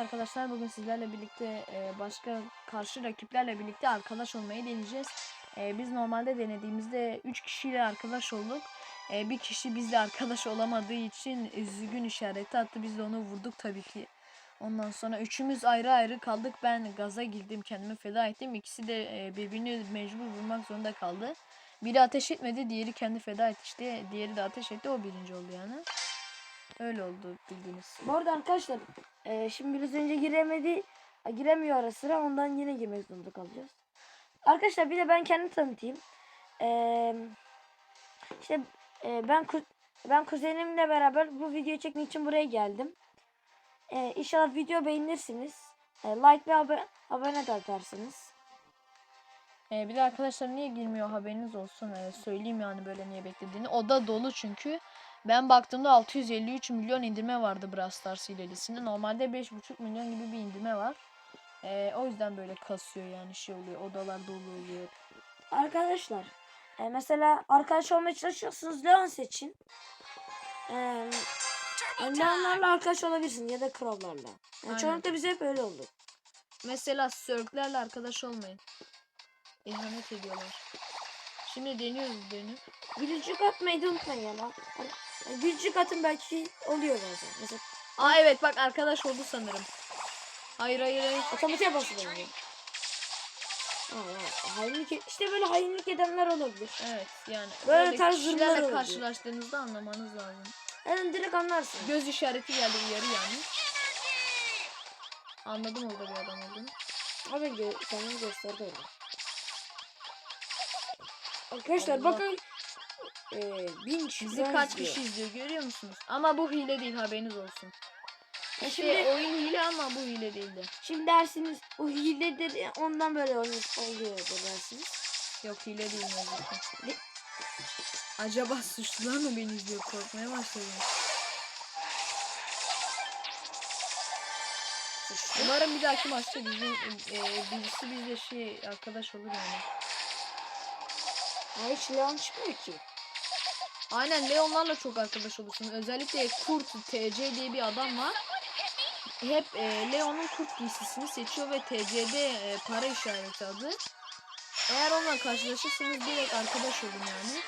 arkadaşlar bugün sizlerle birlikte e, başka karşı rakiplerle birlikte arkadaş olmayı deneyeceğiz. E, biz normalde denediğimizde 3 kişiyle arkadaş olduk. E, bir kişi bizle arkadaş olamadığı için üzgün işareti attı. Biz de onu vurduk tabii ki. Ondan sonra üçümüz ayrı ayrı kaldık. Ben gaza girdim kendimi feda ettim. İkisi de birbirini mecbur vurmak zorunda kaldı. Biri ateş etmedi diğeri kendi feda etti işte. Diğeri de ateş etti o birinci oldu yani. Öyle oldu bildiğiniz. Bu arada arkadaşlar e, şimdi biraz önce giremedi giremiyor ara sıra ondan yine girmek zorunda kalacağız. Arkadaşlar bir de ben kendimi tanıtayım. E, işte e, ben ben kuzenimle beraber bu videoyu çekmek için buraya geldim. E, inşallah video beğenirsiniz. E, like ve abone, abone de atarsınız. Ee, bir de arkadaşlar niye girmiyor haberiniz olsun. Ee, söyleyeyim yani böyle niye beklediğini. O da dolu çünkü. Ben baktığımda 653 milyon indirme vardı Brawl Stars hilelisinde. Normalde 5,5 milyon gibi bir indirme var. Ee, o yüzden böyle kasıyor yani şey oluyor. Odalar dolu oluyor. Arkadaşlar e, mesela arkadaş olmaya çalışıyorsunuz Leon seçin. E, yani Leonlarla arkadaş olabilirsin ya da Crow'larla. Yani çoğunlukla bize hep öyle oldu. Mesela Sörklerle arkadaş olmayın. İhanet ediyorlar. Şimdi deniyoruz denip. Gülücük atmayı da unutmayın ama. Yani gülücük atın belki oluyor bazen. Mesela Aa evet bak arkadaş oldu sanırım. Hayır hayır hayır. otomatiğe basılıyor. Hainlik, e- işte böyle hainlik edenler olabilir. Evet yani. Böyle tarz kişilerle durumlar oluyor. karşılaştığınızda anlamanız lazım. Yani direkt anlarsın. Göz işareti geldi uyarı yani. Anladım orada bir adam olduğunu. Abi gö kendini gösterdi orada. Arkadaşlar Allah. bakın. Ee, bin kişi Bizi falan kaç izliyor. kişi izliyor görüyor musunuz? Ama bu hile değil haberiniz olsun. E İşte şimdi- oyun hile ama bu hile değildi. Şimdi dersiniz bu hiledir ondan böyle oluyor, dersiniz. Yok hile değil ki. Ne? Acaba suçlular mı beni izliyor? Korkmaya başladım. Umarım bir dahaki maçta bizim e, birisi bizle şey arkadaş olur yani. Ay hiç Leon çıkmıyor ki. Aynen Leonlarla çok arkadaş olursun. Özellikle Kurt TC diye bir adam var. Hep e, Leon'un kurt giysisini seçiyor ve TC'de e, para işareti adı. Eğer onunla karşılaşırsanız direkt arkadaş olun yani.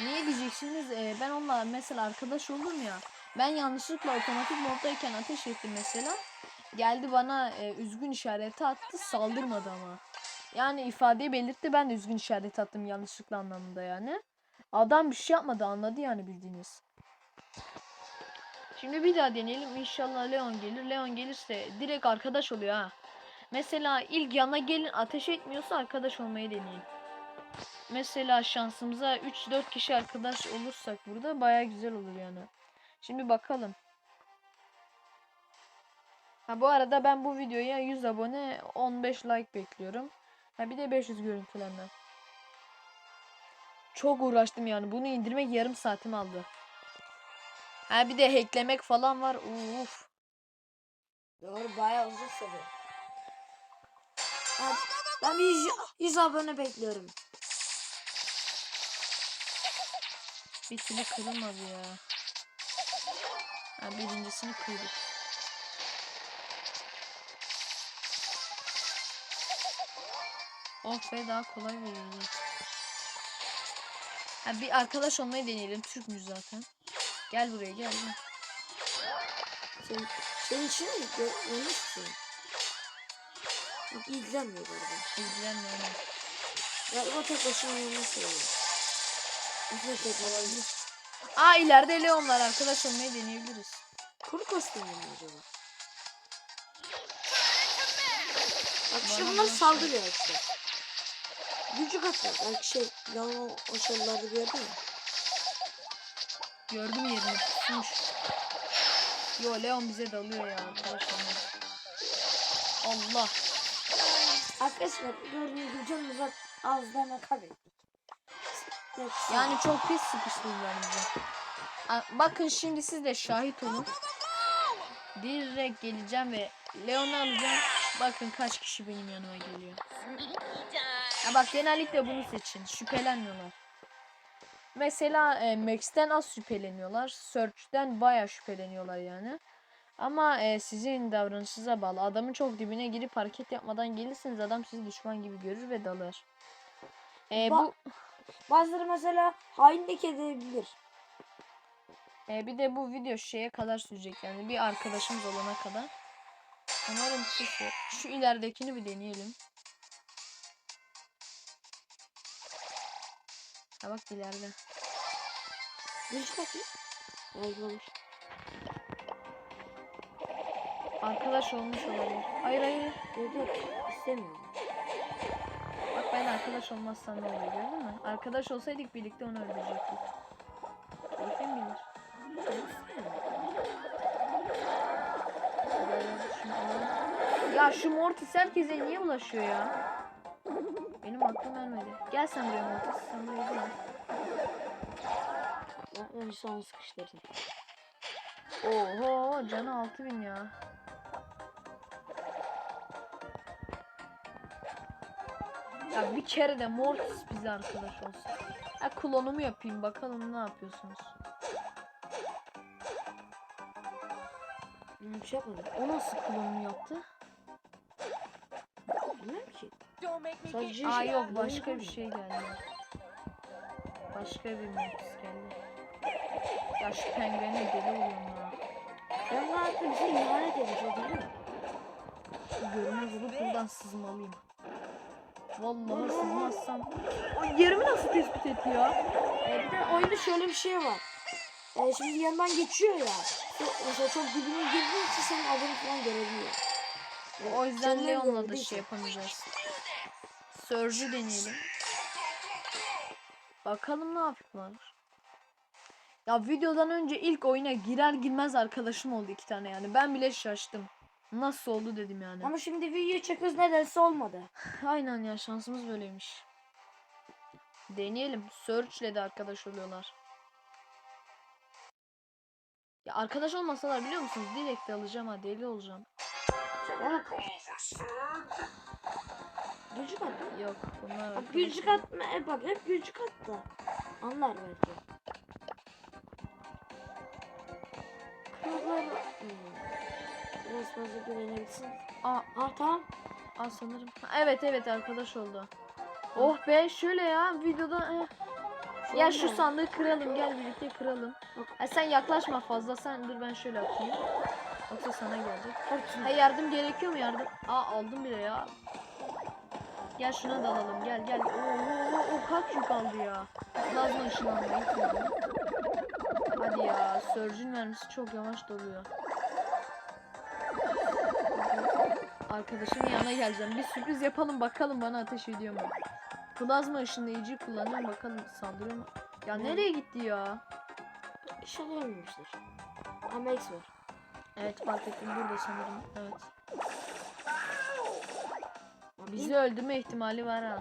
Niye diyeceksiniz? E, ben onunla mesela arkadaş oldum ya. Ben yanlışlıkla otomatik moddayken ateş ettim mesela. Geldi bana e, üzgün işareti attı saldırmadı ama. Yani ifadeyi belirtti ben de üzgün işareti attım yanlışlıkla anlamında yani. Adam bir şey yapmadı anladı yani bildiğiniz. Şimdi bir daha deneyelim. İnşallah Leon gelir. Leon gelirse direkt arkadaş oluyor ha. Mesela ilk yana gelin ateş etmiyorsa arkadaş olmayı deneyin. Mesela şansımıza 3-4 kişi arkadaş olursak burada baya güzel olur yani. Şimdi bakalım. Ha bu arada ben bu videoya 100 abone 15 like bekliyorum. Ha bir de 500 görüntülenme. Çok uğraştım yani. Bunu indirmek yarım saatimi aldı. Ha bir de hacklemek falan var. Uf. Doğru bayağı uzun süre. Ha, ben bir 100, 100 abone bekliyorum. Bir türlü kırılmadı ya. Ha birincisini kırdık. Oh be daha kolay verildi. Ha bir arkadaş olmayı deneyelim. Türkmüş zaten. Gel buraya gel. gel. Senin, senin için mi? Gö- Ölmüş musun? Yok ilgilenmiyor galiba. İlgilenmiyor. Galiba tek başına oynamayı seviyor. Aslında tek olabilir. Aa ileride Leonlar arkadaş olmayı deneyebiliriz. Kuru kostümü mü acaba? Bak Bana bunlar saldırıyor işte. Gücü katlar. Belki şey, lan o, o şallarda gördün mü? Gördüm yerini tutmuş. Yo Leon bize dalıyor ya arkadaşlar. Allah. Arkadaşlar gördüğünüz gibi canımıza az deme kaybettik. Yani çok pis sıkıştırdılar bizi. Bakın şimdi siz de şahit olun. Direkt geleceğim ve Leon'u alacağım. Bakın kaç kişi benim yanıma geliyor. Ya bak genellikle bunu seçin. Şüphelenmiyorlar. Mesela e, Max'ten az şüpheleniyorlar. Search'ten baya şüpheleniyorlar yani. Ama e, sizin davranışınıza bağlı. Adamın çok dibine girip hareket yapmadan gelirseniz adam sizi düşman gibi görür ve dalar. E, Ba- bu Bazıları mesela hainlik edebilir. e, bir de bu video şeye kadar sürecek yani bir arkadaşımız olana kadar. Umarım şu, şu ileridekini bir deneyelim. Ha bak ileride. Mı? Yazmamış. Arkadaş olmuş olabilir. Hayır hayır. Yok yok istemiyorum. Bak ben arkadaş olmazsam ne gördün mü? Arkadaş olsaydık birlikte onu öldürecektik. Kim bilir. Ya şu Mortis herkese niye ulaşıyor ya? Benim aklım ermedi. Gel sen buraya Mortis. Sen buraya gel. Önce sana sıkıştırdım. Oho canı 6000 ya. Ya bir kere de Mortis bize arkadaş olsun. Ha klonumu yapayım bakalım ne yapıyorsunuz. Bir şey yapmadım. O nasıl klonumu yaptı? Bilmiyorum ki. Sadece Aa şey- yok oyun başka bir şey geldi. Başka bir Mortis geldi. Ya şu penguene deli oluyorum ya. Ben hayatta bize ihanet o değil mi? Şu görünmez olup buradan sızmalıyım. Vallahi sızmazsam. O yerimi nasıl tespit etti ya? Ee, bir de oyunda şöyle bir şey var. Ee, şimdi yanından geçiyor ya. Mesela çok dibine girdiği için senin adını falan görebiliyor. O yüzden Leon'la da şey yapamayacağız. Surge'ü deneyelim. Bakalım ne yapıyorlar. Ya videodan önce ilk oyuna girer girmez arkadaşım oldu iki tane yani. Ben bile şaştım. Nasıl oldu dedim yani. Ama şimdi video çekiyoruz nedense olmadı. Aynen ya şansımız böyleymiş. Deneyelim. Search'le de arkadaş oluyorlar. Ya arkadaş olmasalar biliyor musunuz? Direkt alacağım ha deli olacağım. Bak. Gülcük at. Yok bunlar Bak gülcük atma. E bak hep gülcük at da. Anlar belki. Kırıklar. Hmm. Biraz fazla güvenebilirsin. Aa, Ha tamam. aa sanırım. Ha, evet evet arkadaş oldu. Oh be şöyle ya videoda eh. Ya şu sandığı kıralım gel birlikte kıralım. Ha, sen yaklaşma fazla sen dur ben şöyle atayım. Yoksa sana gelecek. Ha yardım gerekiyor mu yardım? Aa aldım bile ya. Gel şuna dalalım gel gel. Oo, o kaç yük aldı ya. Plazma ışınlanmayı. Hadi ya Surge'ün mermisi çok yavaş doluyor. Arkadaşımın yanına geleceğim. Bir sürpriz yapalım bakalım bana ateş ediyor mu? Plazma ışınlayıcıyı kullanıyorum bakalım saldırıyor mu? Ya Ne? nereye gitti ya? Ölmemiştir. Ama X var. Evet fark ettim burada sanırım. Evet. Bizi öldürme ihtimali var ha.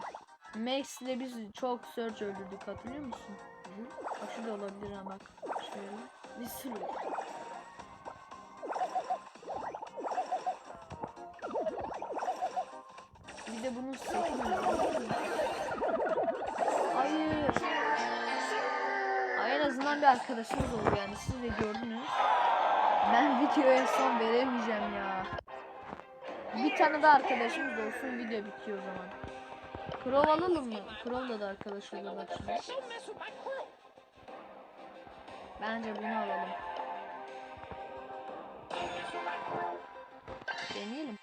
Max ile biz çok search öldürdük hatırlıyor musun? Hı hı. Bak şurada olabilir ha bak. Şöyle. Bir sürü. Bir de bunun mi? Hayır. Ay en azından bir arkadaşımız oldu yani siz de gördünüz. Ben videoya son veremeyeceğim ya. Bir tane daha arkadaşımız olsun video bitiyor o zaman. Crow alalım mı? Crow'la da arkadaş oluyorlar şimdi. Bence bunu alalım. Deneyelim.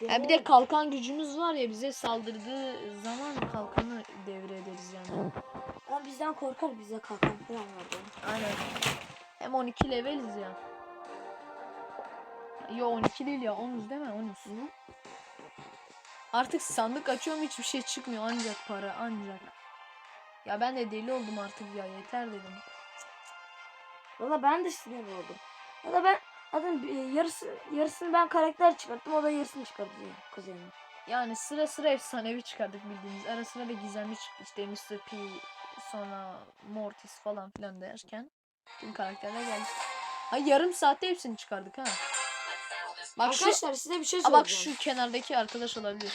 De, Ha bir de kalkan gücümüz var ya bize saldırdığı zaman kalkanı devrederiz yani. Ama bizden korkar bize kalkan falan vardı. Aynen. Hem 12 leveliz ya. Yo 12 değil ya 10'uz değil mi? 10'uz. Hı? Artık sandık açıyorum hiçbir şey çıkmıyor ancak para ancak. Ya ben de deli oldum artık ya yeter dedim. Valla ben de sinir oldum. Valla ben zaten e, yarısı, yarısını ben karakter çıkarttım. O da yarısını çıkarttı kuzenim. Yani sıra sıra efsanevi çıkardık bildiğimiz. Ara sıra da gizemli çıktı işte Mr. P sonra Mortis falan filan derken tüm karakterler geldi. Ha yarım saatte hepsini çıkardık ha. Bak şu, Arkadaşlar size bir şey Aa, bak söyleyeceğim. şu kenardaki arkadaş olabilir.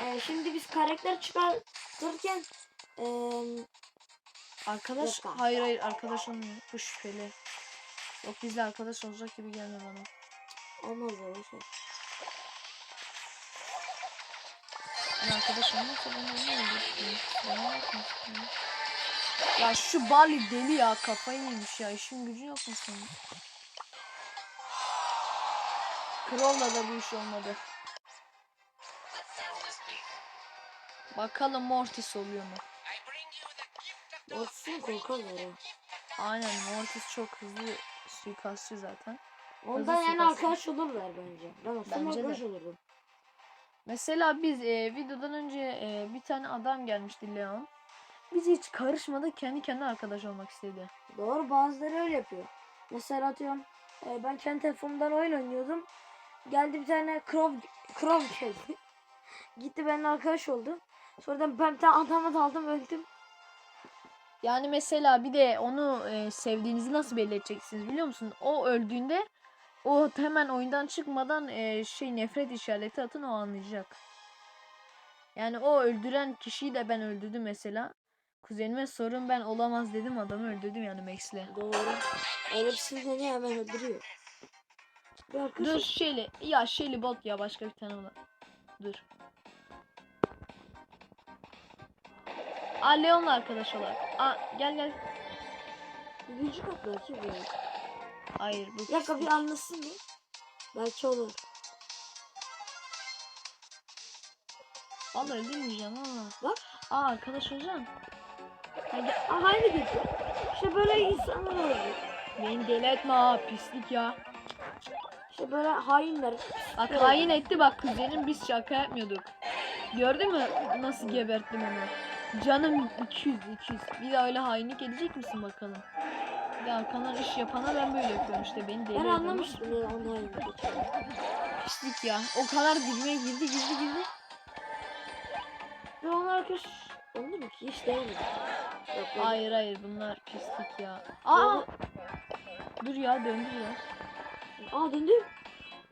Ee, şimdi biz karakter çıkartırken eee Arkadaş Yok. hayır hayır arkadaş olmuyor. Bu şüpheli. Yok bizle arkadaş olacak gibi gelmiyor bana. Olmaz boş ver. Ben arkadaş olmazsa ben. Bana bakmasın ya. Ya şu Bali deli ya kafayı yemiş ya işin gücü yok mu senin? Crow'la da bu iş olmadı. Bakalım Mortis oluyor mu? Olsun korkarlar ya. Aynen Mortis çok hızlı suikastçı zaten. Ondan Hızlı yani suikast. arkadaş olurlar bence. Ben olsam Bence de. arkadaş olurdum. Mesela biz e, videodan önce e, bir tane adam gelmişti Leon. Biz hiç karışmadık kendi kendine arkadaş olmak istedi. Doğru bazıları öyle yapıyor. Mesela atıyorum e, ben kendi telefonumdan oyun oynuyordum. Geldi bir tane Crow, Crow geldi. Gitti benimle arkadaş oldu. Sonradan ben bir tane adamı daldım öldüm. Yani mesela bir de onu e, sevdiğinizi nasıl belli edeceksiniz biliyor musun? O öldüğünde o hemen oyundan çıkmadan e, şey nefret işareti atın o anlayacak. Yani o öldüren kişiyi de ben öldürdüm mesela. Kuzenime sorun ben olamaz dedim adamı öldürdüm yani Max'le. Doğru. Öyle bir hemen öldürüyor. Bir arkadaş Dur Shelly. Ya Shelly bot ya başka bir tane var. Dur. Aa Leon'la arkadaş olarak. Aa gel gel. Gücü kat belki bu. Hayır bu dakika bir anlasın mı? Belki olur. Vallahi öldürmeyeceğim ama. Bak. Aa arkadaş olacağım. Ha, gel. Aa aynı gücü. İşte böyle insanlar olur. Beni deli etme ha pislik ya. İşte böyle hainler. Bak hain etti bak kuzenim biz şaka yapmıyorduk. Gördün mü nasıl geberttim onu? Canım 200 200. Bir daha öyle hainlik edecek misin bakalım? Bir de arkandan iş yapana ben böyle yapıyorum işte beni deli Ben ediyorlar. anlamıştım ya onun hainlik geçiyor. Pislik ya. O kadar dibime girdi girdi girdi. Ve onlar arkadaş olur mu ki? Hiç değmedi. Yok. Hayır hayır bunlar pislik ya. Aa! Dur ya döndü biraz. Aa döndü.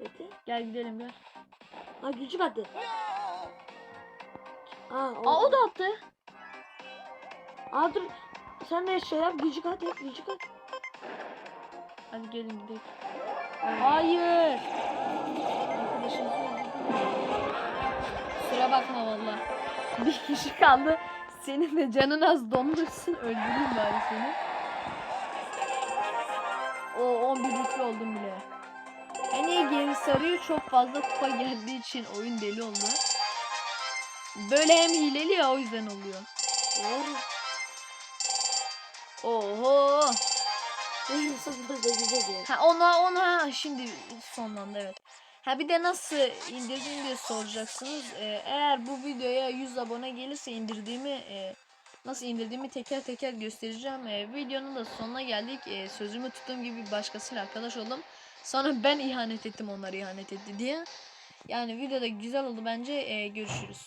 Bekle. Gel gidelim gel. Aa gücü kattı. Aa, Aa o da attı. Aa dur. Sen de şey yap gücü kat yap gücü kat. Hadi gelin gidelim. Hayır. Öldürdü. Kusura bakma valla. Bir kişi kaldı. Senin de canın az dondursun. Öldüreyim bari seni. O 11 rütbe oldum bile. Geri sarıyor çok fazla kupa geldiği için oyun deli oldu. Böyle hem hileli ya o yüzden oluyor. Doğru. Oho. Ha ona ona şimdi sonlandı evet. Ha bir de nasıl indirdiğini diye soracaksınız. Ee, eğer bu videoya 100 abone gelirse indirdiğimi e, nasıl indirdiğimi teker teker göstereceğim. Ee, videonun da sonuna geldik. Ee, sözümü tuttuğum gibi başkasıyla arkadaş oldum. Sonra ben ihanet ettim onlar ihanet etti diye. Yani videoda güzel oldu bence. Ee, görüşürüz.